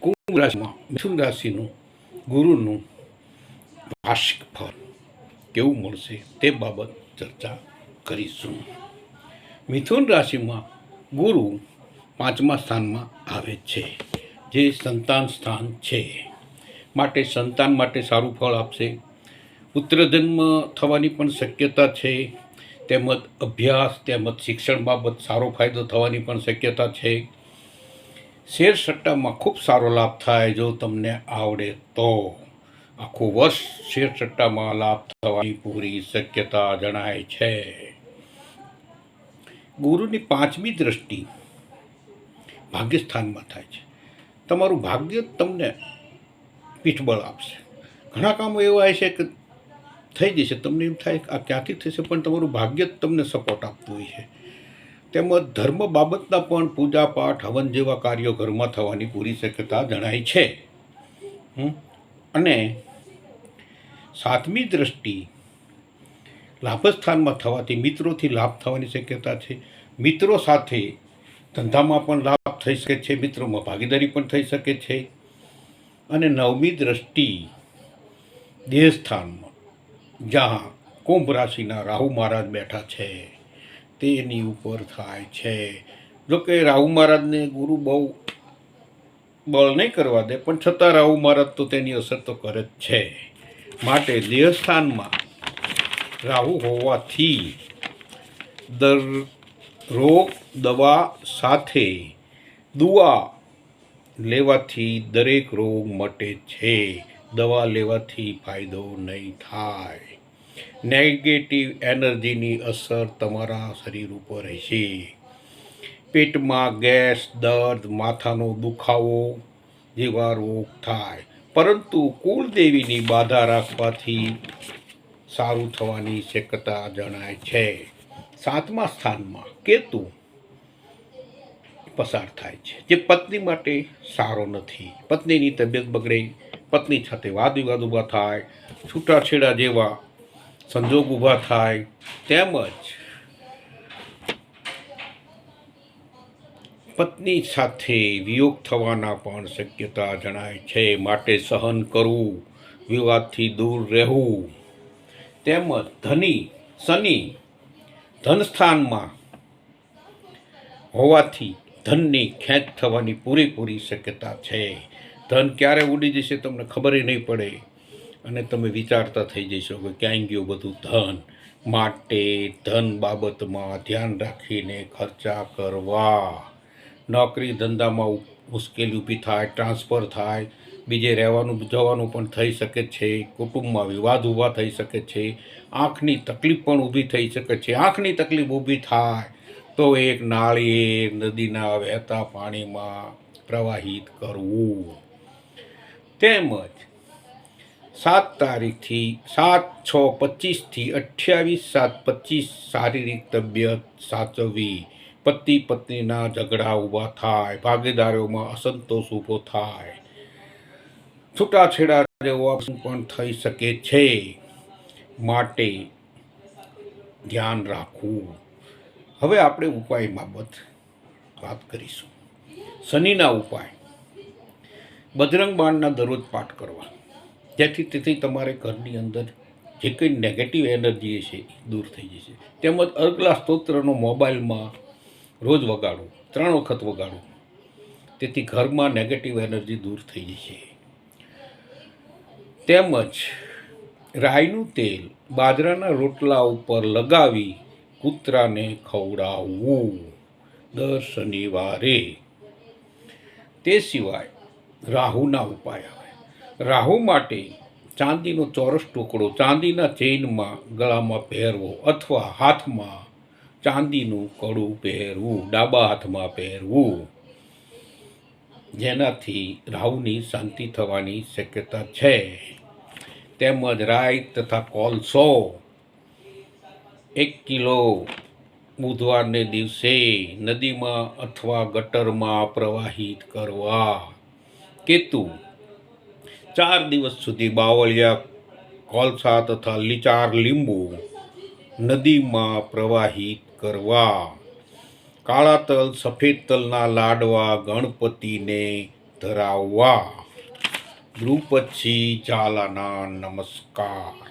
કુંભ રાશિમાં મિથુન રાશિનું ગુરુનું વાર્ષિક ફળ કેવું મળશે તે બાબત ચર્ચા કરીશું. મિથુન રાશિમાં ગુરુ પાંચમા સ્થાનમાં આવે છે, જે સંતાન સ્થાન છે. માટે સંતાન માટે સારું ફળ આપશે. પુત્રજન્મ થવાની પણ શક્યતા છે. તેમજ અભ્યાસ તેમજ શિક્ષણ બાબત સારો ફાયદો થવાની પણ શક્યતા છે. શેર સટ્ટામાં ખૂબ સારો લાભ થાય જો તમને આવડે તો. આખું વર્ષ શેર સટ્ટામાં લાભ થવાની પૂરી શક્યતા જણાય છે. ગુરુની પાંચમી દ્રષ્ટિ ભાગ્યસ્થાનમાં થાય છે. તમારું ભાગ્ય તમને પીઠબળ આપશે. ઘણા કામો એવા હશે કે થઈ જશે, તમને એમ થાય આ ક્યાંથી થશે, પણ તમારું ભાગ્ય જ તમને સપોર્ટ આપતું હોય છે. તેમજ ધર્મ બાબતના પણ પૂજા પાઠ, હવન જેવા કાર્યો ઘરમાં થવાની પૂરી શક્યતા જણાય છે. અને સાતમી દ્રષ્ટિ લાભસ્થાનમાં થવાથી મિત્રોથી લાભ થવાની શક્યતા છે. મિત્રો સાથે ધંધામાં પણ લાભ થઈ શકે છે, મિત્રોમાં ભાગીદારી પણ થઈ શકે છે. અને નવમી દ્રષ્ટિ દેહસ્થાનમાં, જ્યાં કુંભ રાશિના રાહુ મહારાજ બેઠા છે. તેની ઉપર થાય છે. જોકે રાહુ મહારાજને ગુરુ બહુ બળ નહીં કરવા દે, પણ છતાં રાહુ મહારાજ તો તેની અસર તો કરે જ છે. માટે દેહસ્થાનમાં રાહુ હોવાથી દર રોગ દવા સાથે દુઆ લેવાથી દરેક રોગ મટે છે. દવા લેવાથી ફાયદો નહીં થાય. નેગેટિવ એનર્જીની અસર તમારા શરીર ઉપર રહેશે. પેટમાં ગેસ, દર્દ, માથાનો દુખાવો જેવા રોગ થાય. પરંતુ કુળદેવીની બાધા રાખવાથી સારું થવાની શક્યતા જણાય છે. સાતમા સ્થાનમાં કેતુ પસાર થાય છે, જે પત્ની માટે સારો નથી. પત્નીની તબિયત બગડે, પત્ની સાથે વાદ વિવાદ ઊભા થાય, છૂટાછેડા જેવા સંજોગ ઊભા થાય તેમજ પત્ની સાથે વિયોગ થવાના પણ શક્યતા જણાય છે. માટે સહન કરવું, વિવાદથી દૂર રહેવું તેમજ ધની, શનિ ધનસ્થાનમાં હોવાથી ધનની ખેંચ થવાની પૂરેપૂરી શક્યતા છે. ધન ક્યારે ઉડી જશે તમને ખબર નહીં પડે. અને તમે વિચારતા થઈ જશો કે ક્યાંય ગયું બધું ધન. માટે ધન બાબતમાં ધ્યાન રાખીને ખર્ચા કરવા. નોકરી ધંધામાં મુશ્કેલી ઊભી થાય, ટ્રાન્સફર થાય. બીજે રહેવાનું, જવાનું પણ થઈ શકે છે. કુટુંબમાં વિવાદ ઊભા થઈ શકે છે. આંખની તકલીફ પણ ઊભી થઈ શકે છે. આંખની તકલીફ ઊભી થાય તો એક નાળિયેર નદીના વહેતા પાણીમાં પ્રવાહિત કરવું. તેમજ સાત તારીખથી સાત છ પચીસથી અઠ્યાવીસ, સાત પચીસ શારીરિક તબિયત સાચવવી. પતિ પત્નીના ઝઘડા ઊભા થાય, ભાગીદારોમાં અસંતોષ ઊભો થાય. છૂટાછેડા જેવો પણ થઈ શકે છે. માટે ધ્યાન રાખવું. હવે આપણે ઉપાય બાબત વાત કરીશું. શનિના ઉપાય. બજરંગ બાણના દરરોજ પાઠ કરવા. જેથી તેથી તમારે ઘરની અંદર જે કંઈ નેગેટિવ એનર્જી છે એ દૂર થઈ જશે. તેમજ અર્ગલા સ્તોત્રનો મોબાઈલમાં રોજ વગાડો, ત્રણ વખત વગાડો. તેથી ઘરમાં નેગેટિવ એનર્જી દૂર થઈ જશે. તેમજ રાઈનું તેલ બાજરાના રોટલા ઉપર લગાવી કૂતરાને ખવડાવવું દર શનિવારે. તે સિવાય રાહુના ઉપાય રાહુ માટે ચાંદીનો ચોરસ ટુકડો, ચાંદીના ચેઇનમાં ગળામાં પહેરવો અથવા હાથમાં ચાંદીનું કડું પહેરવું, ડાબા હાથમાં પહેરવું. જેનાથી રાહુની શાંતિ થવાની શક્યતા છે. તેમજ રાઈ તથા કોલસો એક કિલો બુધવારને દિવસે નદીમાં અથવા ગટરમાં પ્રવાહિત કરવા. કેતુ ચાર દિવસ સુધી બાવળિયા, કોલસા તથા લીચાર લીંબુ નદીમાં પ્રવાહિત કરવા. કાળા તલ, સફેદ તલના લાડવા ગણપતિને ધરાવવા. દ્રુપદસિંહ ઝાલાના નમસ્કાર.